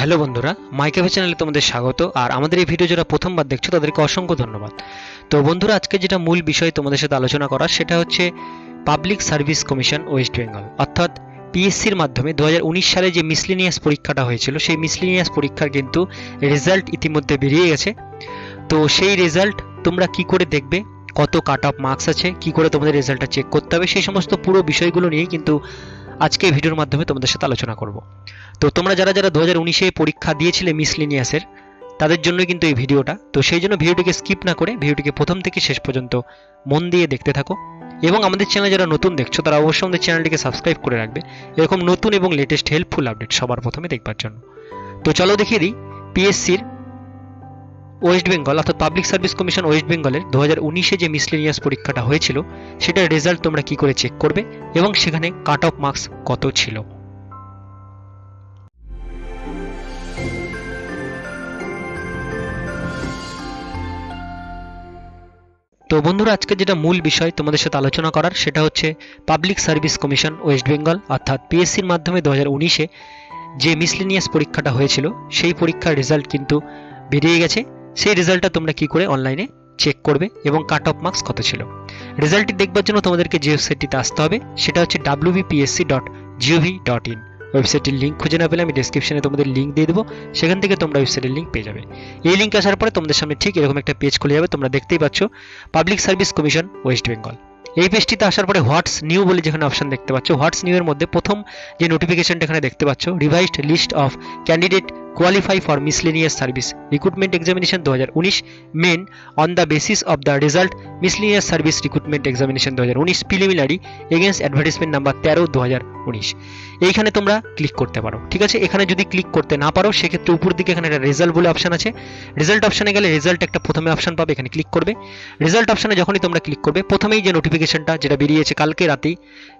Hello বন্ধুরা মাইক্যাফে চ্যানেলে তোমাদের স্বাগত, আর আমাদের এই ভিডিও যারা প্রথমবার দেখছ, তাদেরকে অসংখ্য ধন্যবাদ। তো বন্ধুরা, আজকে যেটা মূল বিষয় তোমাদের সাথে আলোচনা করার সেটা হচ্ছে Public Service Commission West Bengal. অর্থাৎ পিএসসির মাধ্যমে দু হাজার উনিশ সালে যে মিসলিনিয়াস পরীক্ষাটা হয়েছিল, সেই মিসলিনিয়াস পরীক্ষার কিন্তু রেজাল্ট ইতিমধ্যে বেরিয়ে গেছে। তো সেই রেজাল্ট তোমরা কি করে দেখবে? কত কাট অফ মার্কস আছে? কি করে তোমাদের রেজাল্টটা চেক করতে হবে? সেই সমস্ত পুরো বিষয়গুলো নিয়েই কিন্তু আজকে এই ভিডিওর মাধ্যমে তোমাদের সাথে আলোচনা করব। তো তোমরা যারা যারা দু হাজার পরীক্ষা দিয়েছিলে মিসলিনিয়াসের তাদের জন্যই কিন্তু এই ভিডিওটা। তো সেই জন্য ভিডিওটিকে স্কিপ না করে ভিডিওটিকে প্রথম থেকে শেষ পর্যন্ত মন দিয়ে দেখতে থাকো। এবং আমাদের চ্যানেল যারা নতুন দেখছ, তারা অবশ্যই আমাদের চ্যানেলটিকে সাবস্ক্রাইব করে রাখবে। এরকম নতুন এবং লেটেস্ট হেল্পফুল আপডেট সবার প্রথমে দেখবার জন্য। তো চলো দেখিয়ে দিই পিএসসির ওয়েস্ট বেঙ্গল অর্থাৎ পাবলিক সার্ভিস কমিশন ওয়েস্ট বেঙ্গলের দু হাজার উনিশে যে মিসলেনিয়াস পরীক্ষাটা হয়েছিল, সেটার রেজাল্ট তোমরা কি করে চেক করবে এবং সেখানে কাট অফ মার্কস কত ছিল? তো বন্ধুরা, আজকে যেটা মূল বিষয় তোমাদের সাথে আলোচনা করার, সেটা হচ্ছে Public Service Commission West Bengal অর্থাৎ পিএসসির মাধ্যমে দু হাজার উনিশে যে মিসলেনিয়াস পরীক্ষাটা হয়েছিল, সেই পরীক্ষার রেজাল্ট কিন্তু বেরিয়ে গেছে। সেই রেজাল্টটা তোমরা কি করে অনলাইনে চেক করবে এবং কাট অফ মার্কস কত ছিল? রেজাল্টটি দেখবার জন্য তোমাদেরকে যে ওয়েবসাইটটিতে আসতে হবে। সেটা হচ্ছে WBPSC dot GOV dot in ওয়েবসাইটের লিঙ্ক খুঁজে না পেলে আমি ডেসক্রিপশনে তোমাদের লিঙ্ক দিয়ে দেবো। সেখান থেকে তোমরা ওয়েবসাইটের লিঙ্ক পেয়ে যাবে। এই লিঙ্ক আসার পরে তোমাদের সামনে ঠিক এরকম একটা পেজ খুলে যাবে। তোমরা দেখতেই পাচ্ছ public service commission West Bengal এই পেজটিতে আসার পরে হোয়াটস নিউ বলে যেখানে অপশন দেখতে পাচ্ছ হোয়াটস নিউ এর মধ্যে প্রথম যে নোটিফিকেশনটা এখানে দেখতে পাচ্ছ revised list of candidate qualify for miscellaneous service. Recruitment examination 2019 main on the basis of the result, miscellaneous service recruitment examination 2019 preliminary against advertisement number 13 2019 এইখানে তোমরা ক্লিক করতে পারো, ঠিক আছে? এখানে যদি ক্লিক করতে না পারো, সেক্ষেত্রে উপর দিকে এখানে একটা রেজাল্ট বলে অপশন আছে। রেজাল্ট অপশানে গেলে রেজাল্ট একটা প্রথমে অপশন পাবে, এখানে ক্লিক করবে। রেজাল্ট অপশানে যখনই তোমরা ক্লিক করবে, প্রথমেই যে নোটিফিকেশনটা যেটা বেরিয়েছে কালকে রাতেই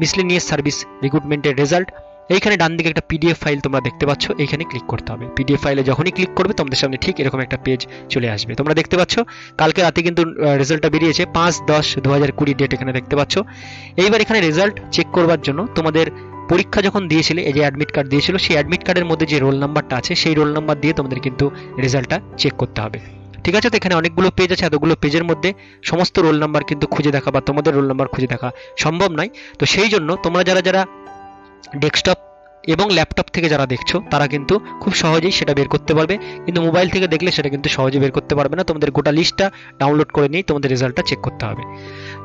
মিসলেনিয়াস সার্ভিস রিক্রুটমেন্টের রেজাল্ট এইখানে ডান দিকে একটা পিডিএফ ফাইল তোমরা দেখতে পাচ্ছ এখানে ক্লিক করতে হবে। পিডিএফ ফাইলে যখনই ক্লিক করবে, তোমাদের সামনে ঠিক এরকম একটা পেজ চলে আসবে। তোমরা দেখতে পাচ্ছ, কালকে রাতে কিন্তু রেজাল্টটা বেরিয়েছে পাঁচ দশ দু হাজার কুড়ি ডেট এখানে দেখতে পাচ্ছ। এইবার এখানে রেজাল্ট চেক করবার জন্য তোমাদের পরীক্ষা যখন দিয়েছিলে, এই যে অ্যাডমিট কার্ড দিয়েছিল, সেই অ্যাডমিট কার্ডের মধ্যে যে রোল নাম্বারটা আছে, সেই রোল নাম্বার দিয়ে তোমাদের কিন্তু রেজাল্টটা চেক করতে হবে। ঠিক আছে? তো এখানে অনেকগুলো পেজ আছে, এতগুলো পেজের মধ্যে সমস্ত রোল নাম্বার কিন্তু খুঁজে দেখা বা তোমাদের রোল নাম্বার খুঁজে দেখা সম্ভব নয়। তো সেই জন্য তোমরা যারা যারা ডেস্কটপ এবং ল্যাপটপ থেকে যারা দেখছ, তারা কিন্তু খুব সহজেই সেটা বের করতে পারবে। কিন্তু মোবাইল থেকে দেখলে সেটা কিন্তু সহজে বের করতে পারবে না। তোমাদের গোটা লিস্টটা ডাউনলোড করে নিয়েই তোমাদের রেজাল্টটা চেক করতে হবে।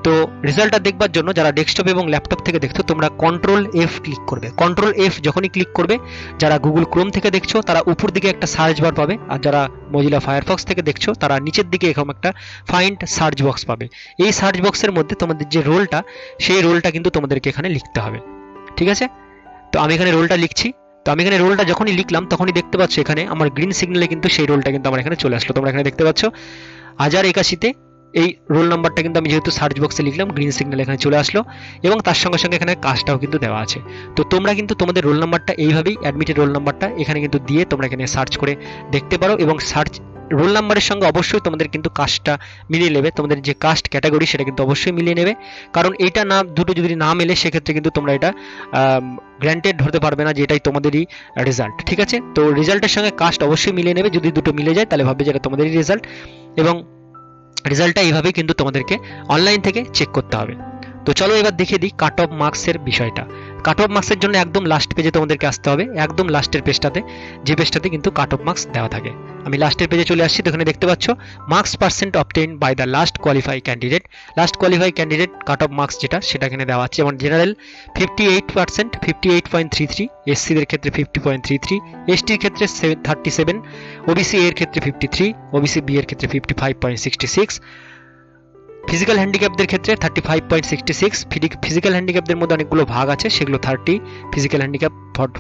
তো রেজাল্টটা দেখবার জন্য যারা ডেস্কটপ এবং ল্যাপটপ থেকে দেখছ, তোমরা কন্ট্রোল এফ ক্লিক করবে। কন্ট্রোল এফ যখনই ক্লিক করবে, যারা গুগল ক্রোম থেকে দেখছ, তারা উপর দিকে একটা সার্চ বার পাবে। আর যারা মজিলা ফায়ারফক্স থেকে দেখছ, তারা নিচের দিকে এরকম একটা ফাইন্ড সার্চ বক্স পাবে। এই সার্চ বক্সের মধ্যে তোমাদের যে রোলটা সেই রোলটা কিন্তু তোমাদেরকে এখানে লিখতে হবে। ঠিক আছে? তো আমি এখানে রোলটা লিখছি। তো আমি এখানে রোলটা যখনই লিখলাম, তখনই দেখতে পাচ্ছ এখানে আমার গ্রিন সিগন্যালে কিন্তু সেই রোলটা কিন্তু আমার এখানে চলে আসলো। তোমরা এখানে দেখতে পাচ্ছ, হাজার একাশিতে এই রোল নাম্বারটা কিন্তু আমি যেহেতু সার্চ বক্সে লিখলাম গ্রিন সিগন্যাল এখানে চলে আসলো এবং তার সঙ্গে সঙ্গে এখানে কাজটাও কিন্তু দেওয়া আছে। তো তোমরা কিন্তু তোমাদের রোল নাম্বারটা এইভাবেই অ্যাডমিটেড রোল নাম্বারটা এখানে কিন্তু দিয়ে তোমরা এখানে সার্চ করে দেখতে পারো এবং সার্চ রোল নাম্বারের সঙ্গে অবশ্যই তোমাদের কিন্তু কাস্টটা মিলিয়ে নেবে। তোমাদের যে কাস্ট ক্যাটাগরি সেটা কিন্তু অবশ্যই মিলিয়ে নেবে। কারণ এইটা না, দুটো যদি না মেলে, সেক্ষেত্রে কিন্তু তোমরা এটা গ্র্যান্টেড ধরতে পারবে না যে এটাই তোমাদেরই রেজাল্ট ঠিক আছে? তো রেজাল্টের সঙ্গে কাস্ট অবশ্যই মিলিয়ে নেবে। যদি দুটো মিলে যায়, তাহলে ভাববে যে এটা তোমাদেরই রেজাল্ট এবং রেজাল্টটা এইভাবেই কিন্তু তোমাদেরকে অনলাইন থেকে চেক করতে হবে। তো চলো এবার দেখে দিই কাট অফ মার্কসের বিষয়টা। কাট অফ মার্কসের জন্য একদম লাস্ট পেজে তোমাদেরকে আসতে হবে। একদম লাস্টের পেজটাতে যে পেজটাতে কিন্তু কাট অফ মার্কস দেওয়া থাকে। আমি লাস্টের পেজে চলে আসছি, তো এখানে দেখতে পাচ্ছ marks percent obtain by the last qualify candidate last qualify candidate cut off marks যেটা, সেটা এখানে দেওয়া আছে। যেমন general fifty eight percent fifty eight point three three এসসিদের ক্ষেত্রে ফিফটি পয়েন্ট থ্রি থ্রি এসটির ক্ষেত্রে থার্টি সেভেন ওবিসি এর ক্ষেত্রে ফিফটি থ্রি ওবিসি বি এর ক্ষেত্রে fifty five point sixty six physical হ্যান্ডিক্যাপদের ক্ষেত্রে thirty five point sixty six physical হ্যান্ডিক্যাপদের মধ্যে অনেকগুলো ভাগ আছে, সেগুলো thirty physical handicap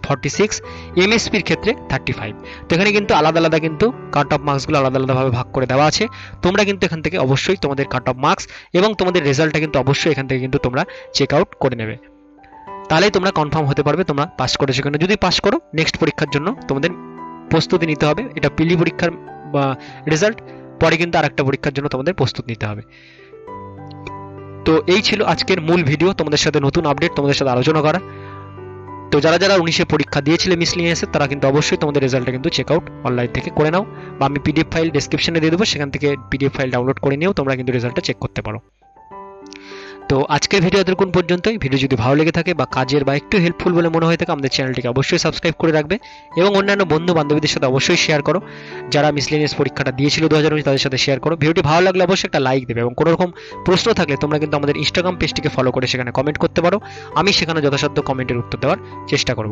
forty six এমএসপির ক্ষেত্রে থার্টি ফাইভ তো এখানে কিন্তু আলাদা আলাদা কিন্তু কাট অফ মার্কসগুলো আলাদা আলাদাভাবে ভাগ করে দেওয়া আছে। তোমরা কিন্তু এখান থেকে অবশ্যই তোমাদের কাট অফ মার্কস এবং তোমাদের রেজাল্টটা কিন্তু অবশ্যই এখান থেকে কিন্তু তোমরা চেক আউট করে নেবে। তাহলেই তোমরা কনফার্ম হতে পারবে, তোমরা পাস করেছ কেন। যদি পাস করো নেক্সট পরীক্ষার জন্য তোমাদের প্রস্তুতি নিতে হবে। এটা পিলি পরীক্ষার রেজাল্ট পরে কিন্তু আরেকটা পরীক্ষার জন্য তোমাদের প্রস্তুত নিতে হবে। তো এই ছিল আজকের মূল ভিডিও, তোমাদের সাথে নতুন আপডেট তোমাদের সাথে আলোচনা করা। তো যারা যারা উনিশে পরীক্ষা দিয়েছিলে মিসলিনিয়াসে তারা কিন্তু অবশ্যই তোমাদের রেজাল্টটা কিন্তু চেক আউট অনলাইন থেকে করে নাও। বা আমি পিডিএফ ফাইল ডিসক্রিপশনে দিয়ে দেবো, সেখান থেকে পিডিএফ ফাইল ডাউনলোড করে নিয়েও তোমরা কিন্তু রেজাল্টটা চেক করতে পারো। তো আজকের ভিডিও এতক্ষণ পর্যন্তই। ভিডিও যদি ভালো লেগে থাকে বা কাজের বা একটু হেল্পফুল বলে মনে হয়ে থাকে, আমাদের চ্যানেলটিকে অবশ্যই সাবস্ক্রাইব করে রাখবে এবং অন্যান্য বন্ধু বান্ধবীদের সাথে অবশ্যই শেয়ার করো। যারা মিসলেনিয়াস পরীক্ষাটা দিয়েছিল দু হাজার উনিশ, তাদের সাথে শেয়ার করো। ভিডিওটি ভালো লাগলে অবশ্যই একটা লাইক দেবে এবং কোনো রকম প্রশ্ন থাকলে তোমরা কিন্তু আমাদের ইনস্টাগ্রাম পেজটিকে ফলো করে সেখানে কমেন্ট করতে পারো। আমি সেখানে যথাসাধ্য কমেন্টের উত্তর দেওয়ার চেষ্টা করব।